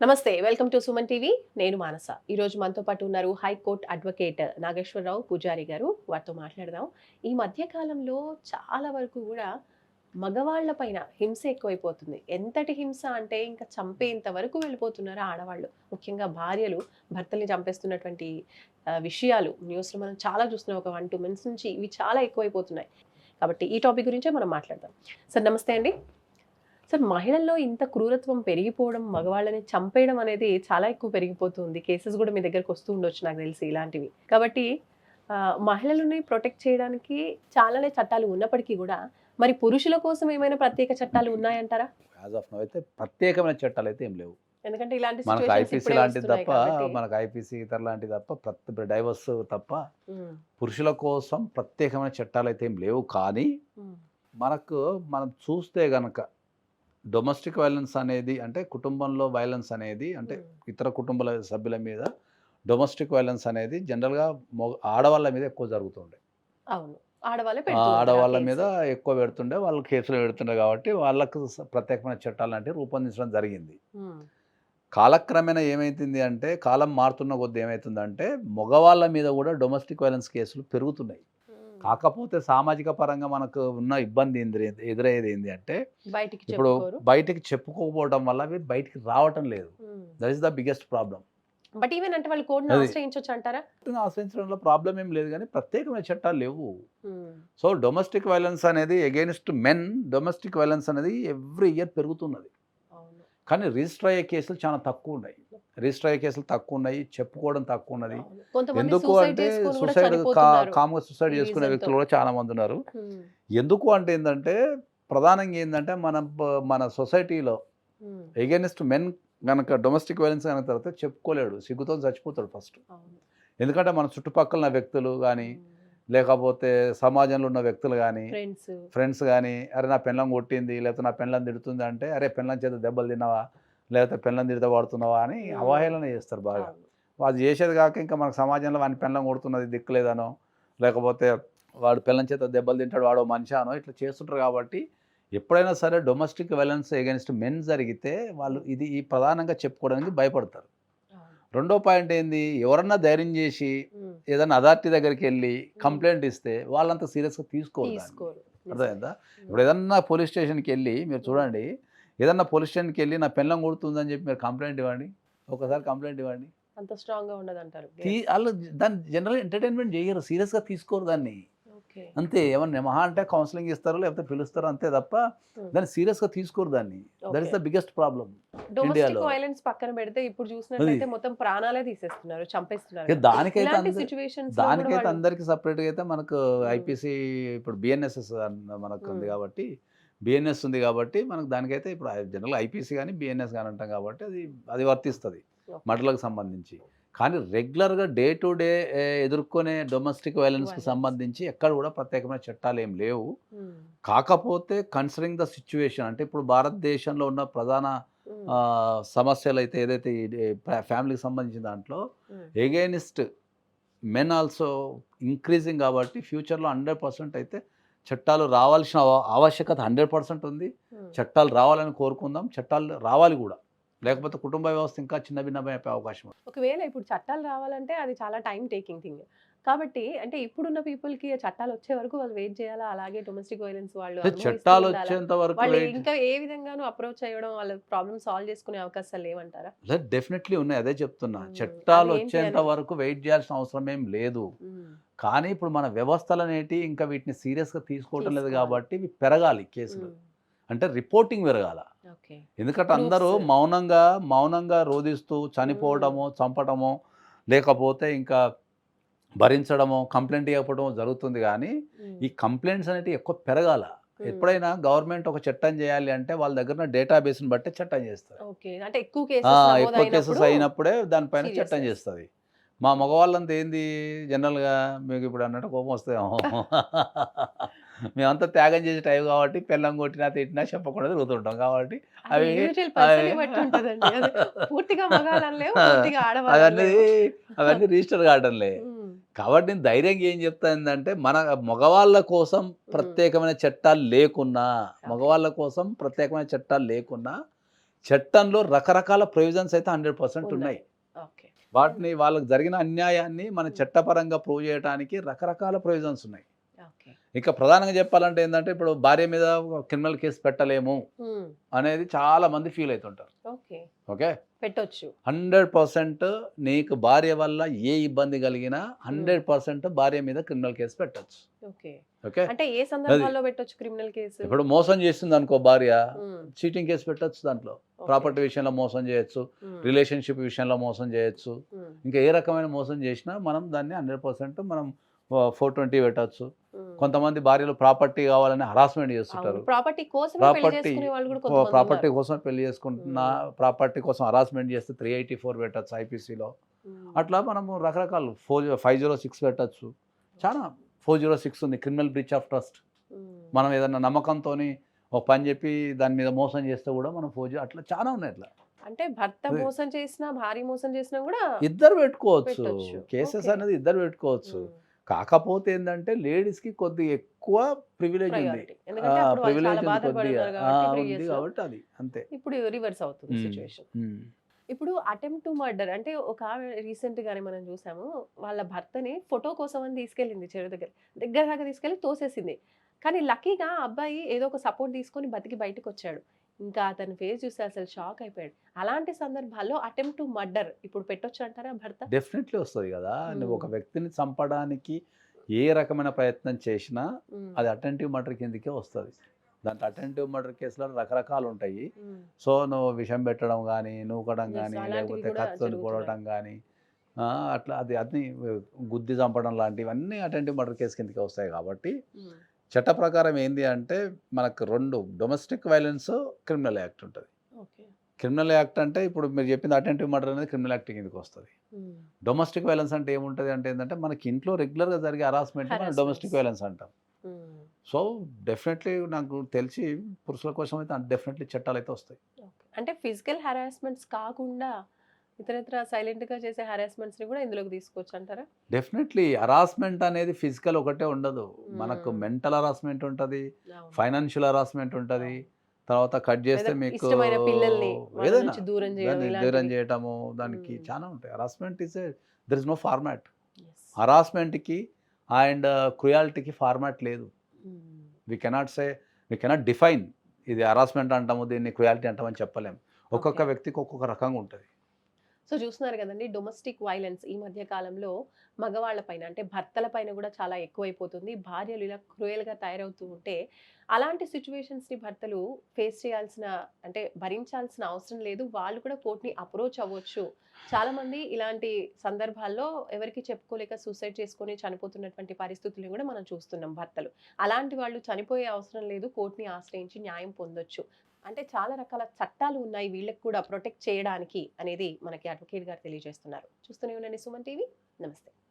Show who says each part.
Speaker 1: నమస్తే welcome to Suman TV. నేను మానస. ఈ రోజు మనతో పాటు ఉన్నారు హైకోర్టు అడ్వకేట్ నాగేశ్వరరావు పూజారి గారు. వారితో మాట్లాడదాం. ఈ మధ్యకాలంలో చాలా వరకు కూడా మగవాళ్ళ పైన హింస ఎక్కువైపోతుంది. ఎంతటి హింస అంటే ఇంకా చంపేంత వరకు వెళ్ళిపోతున్నారు ఆడవాళ్ళు. ముఖ్యంగా భార్యలు భర్తల్ని చంపేస్తున్నటువంటి విషయాలు న్యూస్లో మనం చాలా చూస్తున్నాం. ఒక వన్ టూ మంత్స్ నుంచి ఇవి చాలా ఎక్కువైపోతున్నాయి. కాబట్టి ఈ టాపిక్ గురించే మనం మాట్లాడదాం. సార్ నమస్తే అండి. సార్ మహిళల్లో ఇంత క్రూరత్వం పెరిగిపోవడం మగవాళ్ళని చంపేయడం అనేది చాలా ఎక్కువ పెరిగిపోతుంది. కేసెస్ కూడా మీ దగ్గరకు వస్తూ ఉండొచ్చు నాకు తెలిసి ఇలాంటివి. కాబట్టి మహిళలని ప్రొటెక్ట్ చేయడానికి చాలానే చట్టాలు ఉన్నప్పటికీ కూడా మరి పురుషుల కోసం ఏమైనా ప్రత్యేక చట్టాలు ఉన్నాయంటారా?
Speaker 2: యాజ్ ఆఫ్ నో అయితే ప్రత్యేకమైన చట్టాలు అయితే ఏం లేవు.
Speaker 1: ఎందుకంటే ఇలాంటి
Speaker 2: మనకు ఐపీసీ లాంటిది తప్ప. మనకు ఐపీసీ ఇతర లాంటిది తప్ప ప్రతి డైవర్స్ తప్ప పురుషుల కోసం ప్రత్యేకమైన చట్టాలు అయితే ఏం లేవు. కానీ మనకు మనం చూస్తే గనక డొమెస్టిక్ వైలెన్స్ అనేది అంటే కుటుంబంలో వైలెన్స్ అనేది అంటే ఇతర కుటుంబాల సభ్యుల మీద డొమెస్టిక్ వైలెన్స్ అనేది జనరల్గా మొగ ఆడవాళ్ళ మీద ఎక్కువ జరుగుతుండే.
Speaker 1: అవును. ఆడవాళ్ళే.
Speaker 2: మీద ఎక్కువ పెడుతుండే వాళ్ళు కేసులు పెడుతుండే కాబట్టి వాళ్ళకు ప్రత్యేకమైన చట్టాలు అంటే రూపొందించడం జరిగింది. కాలక్రమేణా ఏమైతుంది అంటే కాలం మారుతున్న కొద్దీ ఏమవుతుందంటే మగవాళ్ళ మీద కూడా డొమెస్టిక్ వైలెన్స్ కేసులు పెరుగుతున్నాయి. కాకపోతే సామాజిక పరంగా మనకు ఉన్న ఇబ్బంది ఎదురయ్యేది ఏంటి అంటే
Speaker 1: బయటికి
Speaker 2: ఇప్పుడు బయటికి చెప్పుకోకపోవడం వల్ల అవి బయటికి రావటం లేదు. That is the biggest problem
Speaker 1: but even అంటే వాళ్ళు
Speaker 2: అది.
Speaker 1: ఆశ్రయించవచ్చు అంటారా?
Speaker 2: ఆశ్రయించడంలో ప్రాబ్లం ఏం లేదు కానీ ప్రత్యేకమైన చట్టాలు లేవు. సో డొమెస్టిక్ వైలెన్స్ అనేది అగెయిన్స్ట్ మెన్ డొమెస్టిక్ వైలెన్స్ అనేది ఎవ్రీ ఇయర్ పెరుగుతున్నది. కానీ రిజిస్టర్ అయ్యే కేసులు చాలా తక్కువ ఉన్నాయి. రిజిస్టర్ అయ్యే కేసులు తక్కువ ఉన్నాయి చెప్పుకోవడం తక్కువ ఉన్నది ఎందుకు అంటే సూసైడ్. కామ్గా సూసైడ్ చేసుకునే వ్యక్తులు. కూడా చాలా మంది ఉన్నారు ఎందుకు అంటే ఏంటంటే ప్రధానంగా ఏంటంటే మన మన సొసైటీలో ఎగెనిస్ట్ మెన్ కనుక డొమెస్టిక్ వైలెన్స్ కనుక తర్వాత చెప్పుకోలేడు. సిగ్గుతో చచ్చిపోతాడు ఫస్ట్. ఎందుకంటే మన చుట్టుపక్కల ఉన్న వ్యక్తులు కానీ లేకపోతే సమాజంలో ఉన్న వ్యక్తులు కానీ
Speaker 1: ఫ్రెండ్స్
Speaker 2: ఫ్రెండ్స్ కానీ అరే నా పెళ్ళం కొట్టింది లేకపోతే నా పెళ్ళం తిడుతుంది అంటే అరే పెళ్ళం చేత దెబ్బలు తిన్నావా? లేకపోతే పెళ్ళం తిడత పడుతున్నావా అని. అవహేళన చేస్తారు బాగా. అది చేసేది కాక ఇంకా మనకు సమాజంలో వాని పెళ్ళం కొడుతున్నది దిక్కులేదనో లేకపోతే వాడు పెళ్ళం చేత దెబ్బలు తింటాడు వాడో మనిషి అనో ఇట్లా చేస్తుంటారు కాబట్టి ఎప్పుడైనా సరే డొమెస్టిక్ వైలెన్స్ ఎగెన్స్ట్ మెన్ జరిగితే వాళ్ళు ఇది ఈ ప్రధానంగా చెప్పుకోవడానికి భయపడతారు. రెండో పాయింట్ ఏంది? ఎవరన్నా ధైర్యం చేసి ఏదైనా అథారిటీ దగ్గరికి వెళ్ళి కంప్లైంట్ ఇస్తే వాళ్ళంత సీరియస్గా. తీసుకోరు అర్థమైందా? ఇప్పుడు ఏదన్నా పోలీస్ స్టేషన్కి వెళ్ళి మీరు చూడండి ఏదన్నా పోలీస్ స్టేషన్కి వెళ్ళి నా పెళ్ళం కొడుతుందని చెప్పి మీరు కంప్లైంట్ ఇవ్వండి. ఒకసారి కంప్లైంట్ ఇవ్వండి.
Speaker 1: అంత స్ట్రాంగ్గా ఉండదు అంటారు
Speaker 2: వాళ్ళు దాన్ని జనరల్ ఎంటర్టైన్మెంట్ చేయరు. సీరియస్గా తీసుకోరు దాన్ని. అంతే. ఏమన్నా మహా అంటే కౌన్సిలింగ్ ఇస్తారు లేకపోతే పిలుస్తారు అంతే తప్ప దాన్ని సీరియస్గా తీసుకోరు దాన్ని. That is the biggest problem
Speaker 1: domestic. Violence పక్కన పెడితే ఇప్పుడు చూసినట్లయితే మొత్తం ప్రాణాలే తీసేస్తున్నారు చంపేస్తున్నారు.
Speaker 2: దానికైతే దానికైతే అందరికి సపరేట్గా అయితే మనకు ఐపీసీ ఇప్పుడు బిఎన్ఎస్ఎస్ మనకు ఉంది. కాబట్టి బిఎన్ఎస్ ఉంది కాబట్టి మనకు దానికైతే ఇప్పుడు జనరల్ ఐపీసీ కానీ బిఎన్ఎస్ కానీ అంటాం కాబట్టి అది అది వర్తిస్తుంది. మటలకు సంబంధించి కానీ రెగ్యులర్గా డే టు డే ఎదుర్కొనే డొమెస్టిక్ వైలెన్స్కి. సంబంధించి ఎక్కడ కూడా ప్రత్యేకమైన చట్టాలు ఏం లేవు కాకపోతే కన్సిడరింగ్ ద సిచ్యువేషన్ అంటే ఇప్పుడు భారతదేశంలో ఉన్న ప్రధాన సమస్యలు అయితే ఏదైతే ఫ్యామిలీకి సంబంధించిన దాంట్లో ఎగైనిస్ట్ మెన్ ఆల్సో ఇంక్రీజింగ్ కాబట్టి ఫ్యూచర్లో హండ్రెడ్ పర్సెంట్ అయితే చట్టాలు రావాల్సిన ఆవ- ఆవశ్యకత హండ్రెడ్ పర్సెంట్ ఉంది. చట్టాలు రావాలని కోరుకుందాం. చట్టాలు రావాలి కూడా. లేకపోతే కుటుంబ వ్యవస్థ ఇంకా చిన్న భిన్నమైపోయే అవకాశం
Speaker 1: ఒకవేళ ఇప్పుడు చట్టాలు రావాలంటే అది చాలా టైం టేకింగ్ థింగ్. కాబట్టి అంటే ఇప్పుడున్న పీపుల్కి చట్టాలు వచ్చే వరకు వాళ్ళు వెయిట్ చేయాలా? అలాగే డొమెస్టిక్ వైలెన్స్ వాళ్ళు
Speaker 2: చట్టాలు? వచ్చేంత వరకు
Speaker 1: వాళ్ళు ఇంకా ఏ విధంగానూ అప్రోచ్ చేయడం వాళ్ళ ప్రాబ్లమ్ సాల్వ్ చేసుకునే అవకాశాలు లేవంటారా?
Speaker 2: డెఫినెట్లీ ఉన్నాయి. అదే చెప్తున్నా. చట్టాలు వచ్చేంత? వరకు వెయిట్ చేయాల్సిన అవసరం ఏం లేదు. కానీ ఇప్పుడు మన వ్యవస్థలు అనేటి ఇంకా వీటిని సీరియస్గా తీసుకోవటం లేదు. కాబట్టి ఇవి పెరగాలి కేసులు. అంటే రిపోర్టింగ్ పెరగాల. ఎందుకంటే అందరూ. మౌనంగా మౌనంగా రోధిస్తూ చనిపోవడమో చంపడమో లేకపోతే ఇంకా భరించడమో కంప్లైంట్ ఇవ్వకపోవడమో జరుగుతుంది కానీ ఈ కంప్లైంట్స్ అనేవి ఎక్కువ పెరగాల. ఎప్పుడైనా గవర్నమెంట్ ఒక చట్టం చేయాలి అంటే వాళ్ళ దగ్గర డేటాబేస్ని బట్టి చట్టం చేస్తారు
Speaker 1: ఎక్కువ కేసెస్
Speaker 2: అయినప్పుడే దానిపైన చట్టం. చేస్తుంది. మా మగవాళ్ళంతా ఏంది జనరల్గా మీకు ఇప్పుడు అన్నట్టు కోపం వస్తాయేమో మేమంతా త్యాగం చేసే టైం కాబట్టి పెళ్ళం కొట్టినా తిట్టినా చెప్పకుండా తిరుగుతుంటాం కాబట్టి అవి- అవన్నీ అవన్నీ రిజిస్టర్ కావడంలే కాబట్టి నేను ధైర్యంగా ఏం చెప్తానంటే మన మగవాళ్ళ కోసం ప్రత్యేకమైన చట్టాలు లేకున్నా మగవాళ్ళ కోసం ప్రత్యేకమైన చట్టాలు లేకున్నా చట్టంలో రకరకాల ప్రొవిజన్స్ అయితే హండ్రెడ్ పర్సెంట్ ఉన్నాయి.
Speaker 1: ఓకే.
Speaker 2: వాటిని వాళ్ళకి జరిగిన అన్యాయాన్ని మన చట్టపరంగా ప్రూవ్ చేయడానికి రకరకాల ప్రొవిజన్స్ ఉన్నాయి. ఇంకా ప్రధానంగా చెప్పాలంటే ఏంటంటే ఇప్పుడు భార్య మీద క్రిమినల్ కేసు పెట్టలేము అనేది చాలా మంది ఫీల్ అవుతుంటారు
Speaker 1: ఓకే? పెట్టొచ్చు.
Speaker 2: హండ్రెడ్ పర్సెంట్ నీకు భార్య వల్ల ఏ ఇబ్బంది కలిగినా హండ్రెడ్ పర్సెంట్ భార్య మీద క్రిమినల్ కేసు పెట్టచ్చు.
Speaker 1: ఓకే.
Speaker 2: ఓకే?
Speaker 1: అంటే ఏ సందర్భాల్లో పెట్టొచ్చు క్రిమినల్ కేసు?
Speaker 2: ఇప్పుడు మోసం చేస్తుంది అనుకో భార్య
Speaker 1: ఉమ్,
Speaker 2: చీటింగ్ కేసు పెట్టచ్చు దాంట్లో. ప్రాపర్టీ విషయంలో మోసం చేయొచ్చు
Speaker 1: ఉమ్,
Speaker 2: రిలేషన్షిప్ విషయంలో మోసం చేయొచ్చు. ఇంకా ఏ రకమైన మోసం చేసినా మనం దాన్ని హండ్రెడ్ పర్సెంట్ మనం ఫోర్ ట్వంటీ పెట్టచ్చు. కొంతమంది భార్యలు ప్రాపర్టీ కావాలని హరాస్మెంట్ చేస్తుంటారు.
Speaker 1: ప్రాపర్టీ పెళ్ళి
Speaker 2: ప్రాపర్టీ. కోసం పెళ్ళి చేసుకుంటున్నా ప్రాపర్టీ కోసం హరాస్మెంట్ చేస్తే త్రీ ఎయిటీ ఫోర్ పెట్టచ్చు ఐపీసీలో. అట్లా మనము రకరకాలు ఫోర్ ఫైవ్ జీరో సిక్స్ పెట్టచ్చు. చాలా ఫోర్ జీరో సిక్స్ ఉంది క్రిమినల్ బ్రీచ్ ఆఫ్ ట్రస్ట్. మనం ఏదన్నా నమ్మకంతో ఒక పని చెప్పి దాని మీద మోసం చేస్తే కూడా మనం ఫోర్ అట్లా చాలా ఉన్నాయి అట్లా.
Speaker 1: అంటే భర్త. మోసం చేసినా భార్య మోసం చేసినా కూడా
Speaker 2: ఇద్దరు పెట్టుకోవచ్చు. కేసెస్. అనేది ఇద్దరు పెట్టుకోవచ్చు. కాకపోతే ఏంటంటే లేడీస్కి కొద్దిగా ఎక్కువ ప్రివిలేజ్ ఉంది. ప్రివిలేజ్ ఉంది
Speaker 1: కాబట్టి
Speaker 2: అది అంతే.
Speaker 1: ఇప్పుడు రివర్స్ అవుతుంది సిచ్యువేషన్ ఇప్పుడు అటెంప్ట్ టు మర్డర్ అంటే ఒక ఆమె రీసెంట్ గానే మనం చూసాము వాళ్ళ భర్తని ఫోటో కోసం అని తీసుకెళ్ళింది చెరువు దగ్గర. దగ్గర దాకా తీసుకెళ్ళి తోసేసింది. కానీ లక్కీగా అబ్బాయి ఏదో ఒక సపోర్ట్ తీసుకొని బతికి బయటకు వచ్చాడు ఇంకా అతని ఫేస్ చూస్తే అసలు షాక్ అయిపోయాడు. అలాంటి సందర్భాల్లో అటెంప్ట్ టు మర్డర్ ఇప్పుడు పెట్టొచ్చు అంటారా భర్త?
Speaker 2: డెఫినెట్లీ వస్తుంది కదా! నువ్వు ఒక. వ్యక్తిని చంపడానికి ఏ రకమైన ప్రయత్నం చేసినా అది అటెంటివ్ మర్డర్ కిందకే వస్తుంది. దాంట్లో అటెంటివ్ మర్డర్ కేసులో రకరకాలు ఉంటాయి సో నువ్వు విషం పెట్టడం కానీ నూకడం కానీ లేకపోతే
Speaker 1: జరుగుతున్నాయి.
Speaker 2: పొడవడం కానీ అట్లా అది అన్ని గుద్ది చంపడం లాంటివి అన్నీ అటెంటివ్ మర్డర్ కేసు కిందకే వస్తాయి కాబట్టి చట్ట ప్రకారం ఏంది అంటే మనకు రెండు డొమెస్టిక్ వైలెన్స్ క్రిమినల్ యాక్ట్ ఉంటుంది.
Speaker 1: ఓకే.
Speaker 2: క్రిమినల్ యాక్ట్ అంటే ఇప్పుడు మీరు చెప్పింది అటెంటివ్ మర్డర్ అనేది క్రిమినల్ యాక్ట్ కిందకి వస్తుంది. డొమెస్టిక్ వైలెన్స్ అంటే ఏముంటుంది అంటే ఏంటంటే మనకి ఇంట్లో రెగ్యులర్గా జరిగే హరాస్మెంట్ మనం. డొమెస్టిక్ వైలెన్స్ అంటాం. సో డెఫినెట్లీ నాకు తెలిసి పురుషుల కోసం అయితే డెఫినెట్లీ చట్టాలు అయితే వస్తాయి.
Speaker 1: అంటే ఫిజికల్ హెరాస్మెంట్స్ కాకుండా ఇతరత్ర సైలెంట్గా చేసే హెరాస్మెంట్స్ని కూడా ఇందులోకి తీసుకోవచ్చు అంటారా
Speaker 2: డెఫినెట్లీ హరాస్మెంట్ అనేది ఫిజికల్ ఒకటే ఉండదు మనకు. మెంటల్ హరాస్మెంట్ ఉంటుంది. ఫైనాన్షియల్ హరాస్మెంట్ ఉంటుంది తర్వాత కట్ చేస్తే మీకు ఏదైనా
Speaker 1: దూరం.
Speaker 2: చేయటము దానికి. చాలా ఉంటాయి harassment is there is no format. హరాస్మెంట్కి and క్రుయాలిటీకి ఫార్మాట్ లేదు we cannot say we cannot define ఇది హరాస్మెంట్ అంటాము దీన్ని క్రుయాలిటీ అంటామని చెప్పలేము ఒక్కొక్క. వ్యక్తికి ఒక్కొక్క రకంగా ఉంటుంది
Speaker 1: సో చూస్తున్నారు కదండి డొమెస్టిక్ వైలెన్స్ ఈ మధ్య కాలంలో మగవాళ్ళ పైన అంటే భర్తల పైన కూడా చాలా ఎక్కువైపోతుంది. భార్యలు ఇలా క్రూయల్గా తయారవుతూ ఉంటే అలాంటి సిచ్యువేషన్స్ని భర్తలు ఫేస్ చేయాల్సిన అంటే భరించాల్సిన అవసరం లేదు. వాళ్ళు కూడా కోర్టుని అప్రోచ్ అవ్వచ్చు. చాలామంది ఇలాంటి సందర్భాల్లో ఎవరికి చెప్పుకోలేక సూసైడ్ చేసుకొని చనిపోతున్నటువంటి పరిస్థితులను కూడా మనం చూస్తున్నాం భర్తలు. అలాంటి వాళ్ళు చనిపోయే అవసరం లేదు. కోర్టుని ఆశ్రయించి న్యాయం పొందొచ్చు. అంటే చాలా రకాల చట్టాలు ఉన్నాయి వీళ్ళకి కూడా ప్రొటెక్ట్ చేయడానికి అనేది మనకి అడ్వకేట్ గారు తెలియజేస్తున్నారు. చూస్తూనే ఉండండి సుమన్ టీవీ. నమస్తే.